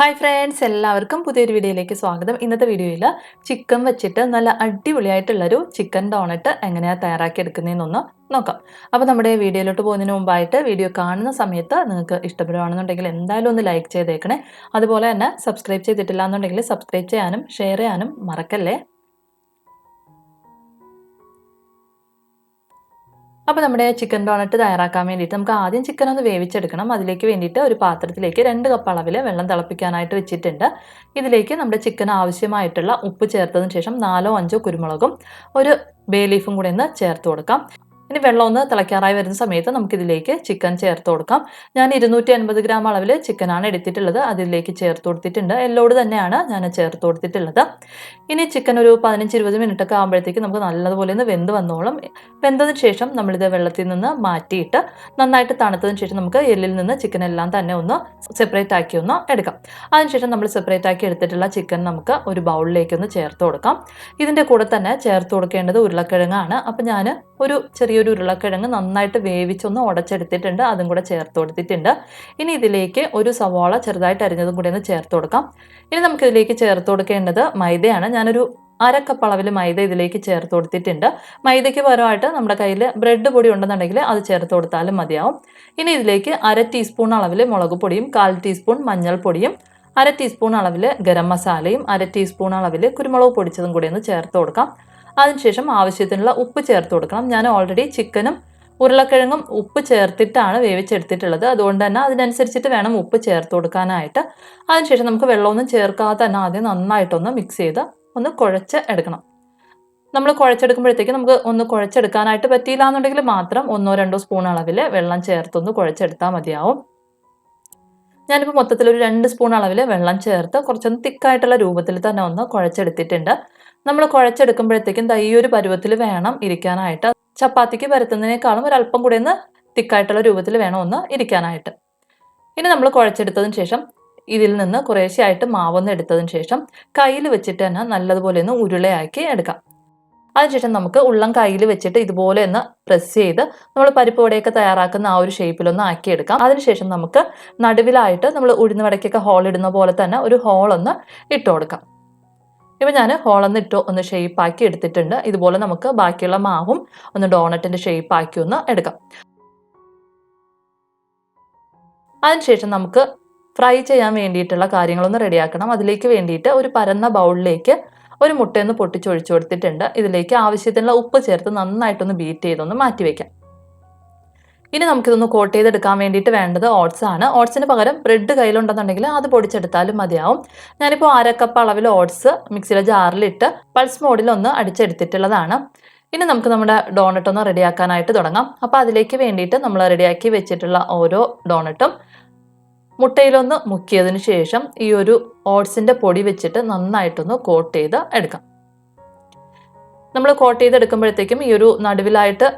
Hi friends എല്ലാവർക്കും പുതിയൊരു വീഡിയോയിലേക്ക് സ്വാഗതം. ഇന്നത്തെ വീഡിയോയിൽ ചിക്കൻ വെച്ചിട്ട് നല്ല അടിപൊളിയായിട്ടുള്ളൊരു ചിക്കൻ ഡോണറ്റ് എങ്ങനെയാണ് തയ്യാറാക്കിയെടുക്കുന്നതെന്നൊന്ന് നോക്കാം. അപ്പോൾ നമ്മുടെ വീഡിയോയിലോട്ട് പോകുന്നതിന് മുമ്പായിട്ട് വീഡിയോ കാണുന്ന സമയത്ത് നിങ്ങൾക്ക് ഇഷ്ടപ്പെടുകയാണെന്നുണ്ടെങ്കിൽ എന്തായാലും ഒന്ന് ലൈക്ക് ചെയ്തേക്കണേ. അതുപോലെ തന്നെ സബ്സ്ക്രൈബ് ചെയ്തിട്ടില്ല എന്നുണ്ടെങ്കിൽ സബ്സ്ക്രൈബ് ചെയ്യാനും ഷെയർ ചെയ്യാനും മറക്കല്ലേ? അപ്പോൾ നമ്മുടെ ചിക്കൻ ഡോണറ്റ് തയ്യാറാക്കാൻ വേണ്ടിയിട്ട് നമുക്ക് ആദ്യം ചിക്കൻ ഒന്ന് വേവിച്ചെടുക്കണം. അതിലേക്ക് വേണ്ടിയിട്ട് ഒരു പാത്രത്തിലേക്ക് രണ്ട് കപ്പ് അളവിൽ വെള്ളം തിളപ്പിക്കാനായിട്ട് വെച്ചിട്ടുണ്ട്. ഇതിലേക്ക് നമ്മുടെ ചിക്കൻ ആവശ്യമായിട്ടുള്ള ഉപ്പ് ചേർത്തതിന് ശേഷം നാലോ അഞ്ചോ കുരുമുളകും ഒരു ബേ ലീഫും കൂടെ ഒന്ന് ചേർത്ത് കൊടുക്കാം. ഇനി വെള്ളം ഒന്ന് തിളയ്ക്കാറായി വരുന്ന സമയത്ത് നമുക്കിതിലേക്ക് ചിക്കൻ ചേർത്ത് കൊടുക്കാം. ഞാൻ ഇരുന്നൂറ്റി അൻപത് ഗ്രാം അളവിൽ ചിക്കനാണ് എടുത്തിട്ടുള്ളത്. അതിലേക്ക് ചേർത്ത് കൊടുത്തിട്ടുണ്ട്. എല്ലോട് തന്നെയാണ് ഞാൻ ചേർത്ത് കൊടുത്തിട്ടുള്ളത്. ഇനി ചിക്കൻ ഒരു പതിനഞ്ച് ഇരുപത് മിനിറ്റ് ഒക്കെ ആകുമ്പോഴത്തേക്ക് നമുക്ക് നല്ലതുപോലെ ഒന്ന് വെന്ത് വന്നോളും. വെന്തതിന് ശേഷം നമ്മളിത് വെള്ളത്തിൽ നിന്ന് മാറ്റിയിട്ട് നന്നായിട്ട് തണുത്തതിന് ശേഷം നമുക്ക് എല്ലിൽ നിന്ന് ചിക്കൻ എല്ലാം തന്നെ ഒന്ന് സെപ്പറേറ്റ് ആക്കി ഒന്ന് എടുക്കാം. അതിനുശേഷം നമ്മൾ സെപ്പറേറ്റ് ആക്കി എടുത്തിട്ടുള്ള ചിക്കൻ നമുക്ക് ഒരു ബൗളിലേക്ക് ഒന്ന് ചേർത്ത് കൊടുക്കാം. ഇതിന്റെ കൂടെ തന്നെ ചേർത്ത് കൊടുക്കേണ്ടത് ഉരുളക്കിഴങ്ങാണ്. അപ്പം ഞാൻ ഒരു ചെറിയൊരു ഉരുളക്കിഴങ്ങ് നന്നായിട്ട് വേവിച്ചൊന്ന് ഉടച്ചെടുത്തിട്ടുണ്ട് അതും കൂടെ ചേർത്ത് കൊടുത്തിട്ടുണ്ട്. ഇനി ഇതിലേക്ക് ഒരു സവാള ചെറുതായിട്ട് അരിഞ്ഞതും കൂടി ഒന്ന് ചേർത്ത് കൊടുക്കാം. ഇനി നമുക്കിതിലേക്ക് ചേർത്ത് കൊടുക്കേണ്ടത് മൈദയാണ്. ഞാനൊരു അരക്കപ്പ് അളവിൽ മൈദ ഇതിലേക്ക് ചേർത്ത് കൊടുത്തിട്ടുണ്ട്. മൈദയ്ക്ക് പകരമായിട്ട് നമ്മുടെ കയ്യിൽ ബ്രെഡ് പൊടി ഉണ്ടെന്നുണ്ടെങ്കിൽ അത് ചേർത്ത് കൊടുത്താലും മതിയാവും. ഇനി ഇതിലേക്ക് അര ടീസ്പൂൺ അളവിൽ മുളക് പൊടിയും കാൽ ടീസ്പൂൺ മഞ്ഞൾപ്പൊടിയും അര ടീസ്പൂൺ അളവിൽ ഗരം മസാലയും അര ടീസ്പൂൺ അളവിൽ കുരുമുളക് പൊടിച്ചതും കൂടി ഒന്ന് ചേർത്ത് കൊടുക്കാം. അതിനുശേഷം ആവശ്യത്തിനുള്ള ഉപ്പ് ചേർത്ത് കൊടുക്കണം. ഞാൻ ഓൾറെഡി ചിക്കനും ഉരുളക്കിഴങ്ങും ഉപ്പ് ചേർത്തിട്ടാണ് വേവിച്ചെടുത്തിട്ടുള്ളത്. അതുകൊണ്ട് തന്നെ അതിനനുസരിച്ചിട്ട് വേണം ഉപ്പ് ചേർത്ത് കൊടുക്കാനായിട്ട്. അതിനുശേഷം നമുക്ക് വെള്ളമൊന്നും ചേർക്കാതെ തന്നെ ആദ്യം നന്നായിട്ടൊന്ന് മിക്സ് ചെയ്ത് ഒന്ന് കുഴച്ച് എടുക്കണം. നമ്മൾ കുഴച്ചെടുക്കുമ്പോഴത്തേക്ക് നമുക്ക് ഒന്ന് കുഴച്ചെടുക്കാനായിട്ട് പറ്റിയില്ല എന്നുണ്ടെങ്കിൽ മാത്രം ഒന്നോ രണ്ടോ സ്പൂൺ അളവിൽ വെള്ളം ചേർത്തൊന്ന് കുഴച്ചെടുത്താൽ മതിയാവും. ഞാനിപ്പോൾ മൊത്തത്തിൽ ഒരു രണ്ട് സ്പൂൺ അളവിൽ വെള്ളം ചേർത്ത് കുറച്ചൊന്ന് തിക്കായിട്ടുള്ള രൂപത്തിൽ തന്നെ ഒന്ന് കുഴച്ചെടുത്തിട്ടുണ്ട്. നമ്മൾ കുഴച്ചെടുക്കുമ്പോഴത്തേക്കും ഈ ഒരു പരുവത്തിൽ വേണം ഇരിക്കാനായിട്ട്. ചപ്പാത്തിക്ക് പരത്തുന്നതിനേക്കാളും ഒരല്പം കൂടി ഒന്ന് തിക്കായിട്ടുള്ള രൂപത്തിൽ വേണം ഒന്ന് ഇരിക്കാനായിട്ട്. ഇനി നമ്മൾ കുഴച്ചെടുത്തതിന് ശേഷം ഇതിൽ നിന്ന് കുറേശ്ശെയായിട്ട് മാവൊന്ന് എടുത്തതിന് ശേഷം കയ്യിൽ വെച്ചിട്ട് തന്നെ നല്ലതുപോലെ ഒന്ന് ഉരുളയാക്കി എടുക്കാം. അതിനുശേഷം നമുക്ക് ഉള്ളം കയ്യിൽ വെച്ചിട്ട് ഇതുപോലെ ഒന്ന് പ്രസ് ചെയ്ത് നമ്മൾ പരിപ്പ് വടയൊക്കെ തയ്യാറാക്കുന്ന ആ ഒരു ഷേപ്പിലൊന്ന് ആക്കിയെടുക്കാം. അതിനുശേഷം നമുക്ക് നടുവിലായിട്ട് നമ്മൾ ഉഴുന്ന വടക്കൊക്കെ ഹോൾ ഇടുന്ന പോലെ തന്നെ ഒരു ഹോൾ ഒന്ന് ഇട്ട് കൊടുക്കാം. ഇപ്പം ഞാൻ ഹോളൊന്ന് ഇട്ട് ഒന്ന് ഷേപ്പാക്കി എടുത്തിട്ടുണ്ട്. ഇതുപോലെ നമുക്ക് ബാക്കിയുള്ള മാവും ഒന്ന് ഡോണറ്റിന്റെ ഷേപ്പാക്കി ഒന്ന് എടുക്കാം. അതിനുശേഷം നമുക്ക് ഫ്രൈ ചെയ്യാൻ വേണ്ടിയിട്ടുള്ള കാര്യങ്ങളൊന്ന് റെഡിയാക്കണം അതിലേക്ക് വേണ്ടിയിട്ട് ഒരു പരന്ന ബൗളിലേക്ക് ഒരു മുട്ടയൊന്ന് പൊട്ടിച്ചൊഴിച്ചു കൊടുത്തിട്ടുണ്ട്. ഇതിലേക്ക് ആവശ്യത്തിനുള്ള ഉപ്പ് ചേർത്ത് നന്നായിട്ടൊന്ന് ബീറ്റ് ചെയ്തൊന്ന് മാറ്റി വയ്ക്കാം ഇനി നമുക്കിതൊന്ന് കോട്ട് ചെയ്തെടുക്കാൻ വേണ്ടിയിട്ട് വേണ്ടത് ഓട്സ് ആണ്. ഓട്സിന് പകരം ബ്രെഡ് കയ്യിലുണ്ടെന്നുണ്ടെങ്കിൽ അത് പൊടിച്ചെടുത്താലും മതിയാവും. ഞാനിപ്പോൾ അരക്കപ്പ് അളവിൽ ഓട്സ് മിക്സിയിലെ ജാറിലിട്ട് പൾസ് മോഡിൽ ഒന്ന് അടിച്ചെടുത്തിട്ടുള്ളതാണ്. ഇനി നമുക്ക് നമ്മുടെ ഡോണറ്റ് ഒന്ന് റെഡിയാക്കാനായിട്ട് തുടങ്ങാം. അപ്പോൾ അതിലേക്ക് വേണ്ടിയിട്ട് നമ്മൾ റെഡിയാക്കി വെച്ചിട്ടുള്ള ഓരോ ഡോണട്ടും മുട്ടയിലൊന്ന് മുക്കിയതിന് ശേഷം ഈ ഒരു ഓട്സിന്റെ പൊടി വെച്ചിട്ട് നന്നായിട്ടൊന്ന് കോട്ട് ചെയ്ത് എടുക്കാം. നമ്മൾ കോട്ട് ചെയ്ത് എടുക്കുമ്പോഴത്തേക്കും ഈ ഒരു നടുവിലായിട്ട്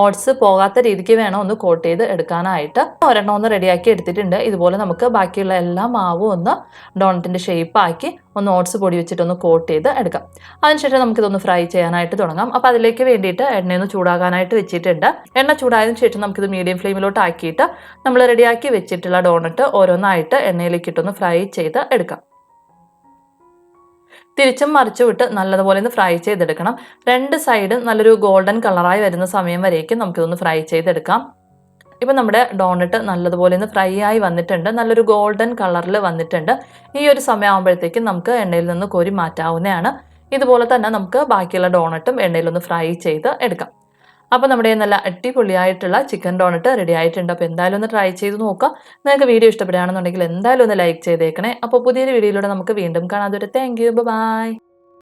ഓട്സ് പോകാത്ത രീതിക്ക് വേണം ഒന്ന് കോട്ട് ചെയ്ത് എടുക്കാനായിട്ട്. ഒരെണ്ണം ഒന്ന് റെഡിയാക്കി എടുത്തിട്ടുണ്ട്. ഇതുപോലെ നമുക്ക് ബാക്കിയുള്ള എല്ലാ മാവും ഒന്ന് ഡോണറ്റിന്റെ ഷേപ്പാക്കി ഒന്ന് ഓട്സ് പൊടി വെച്ചിട്ട് ഒന്ന് കോട്ട് ചെയ്ത് എടുക്കാം. അതിനുശേഷം നമുക്കിതൊന്ന് ഫ്രൈ ചെയ്യാനായിട്ട് തുടങ്ങാം. അപ്പോൾ അതിലേക്ക് വേണ്ടിയിട്ട് എണ്ണയൊന്ന് ചൂടാകാനായിട്ട് വെച്ചിട്ടുണ്ട്. എണ്ണ ചൂടായതിനു ശേഷം നമുക്കിത് മീഡിയം ഫ്ലെയിമിലോട്ട് ആക്കിയിട്ട് നമ്മൾ റെഡിയാക്കി വെച്ചിട്ടുള്ള ഡോണറ്റ് ഓരോന്നായിട്ട് എണ്ണയിലേക്ക് ഇട്ടൊന്ന് ഫ്രൈ ചെയ്ത് എടുക്കാം. തിരിച്ചും മറിച്ചു വിട്ട് നല്ലതുപോലെ ഒന്ന് ഫ്രൈ ചെയ്തെടുക്കണം. രണ്ട് സൈഡും നല്ലൊരു ഗോൾഡൻ കളറായി വരുന്ന സമയം വരേക്കും നമുക്കിതൊന്ന് ഫ്രൈ ചെയ്തെടുക്കാം. ഇപ്പം നമ്മുടെ ഡോണറ്റ് നല്ലതുപോലെ ഒന്ന് ഫ്രൈ ആയി വന്നിട്ടുണ്ട്. നല്ലൊരു ഗോൾഡൻ കളറിൽ വന്നിട്ടുണ്ട്. ഈ ഒരു സമയം ആകുമ്പോഴത്തേക്കും നമുക്ക് എണ്ണയിൽ നിന്ന് കോരി മാറ്റാവുന്നതാണ്. ഇതുപോലെ തന്നെ നമുക്ക് ബാക്കിയുള്ള ഡോണറ്റും എണ്ണയിലൊന്ന് ഫ്രൈ ചെയ്ത് എടുക്കാം. അപ്പോൾ നമ്മുടെ നല്ല അടിപൊളിയായിട്ടുള്ള ചിക്കൻ ഡോണറ്റ് റെഡി ആയിട്ടുണ്ട്. അപ്പോൾ എന്തായാലും ഒന്ന് ട്രൈ ചെയ്ത് നോക്കുക നിങ്ങൾക്ക് വീഡിയോ ഇഷ്ടപ്പെടുകയാണെന്നുണ്ടെങ്കിൽ എന്തായാലും ഒന്ന് ലൈക്ക് ചെയ്തേക്കണേ. അപ്പോൾ പുതിയൊരു വീഡിയോയിലൂടെ നമുക്ക് വീണ്ടും കാണാം. അതുവരെ താങ്ക് യു ബൈ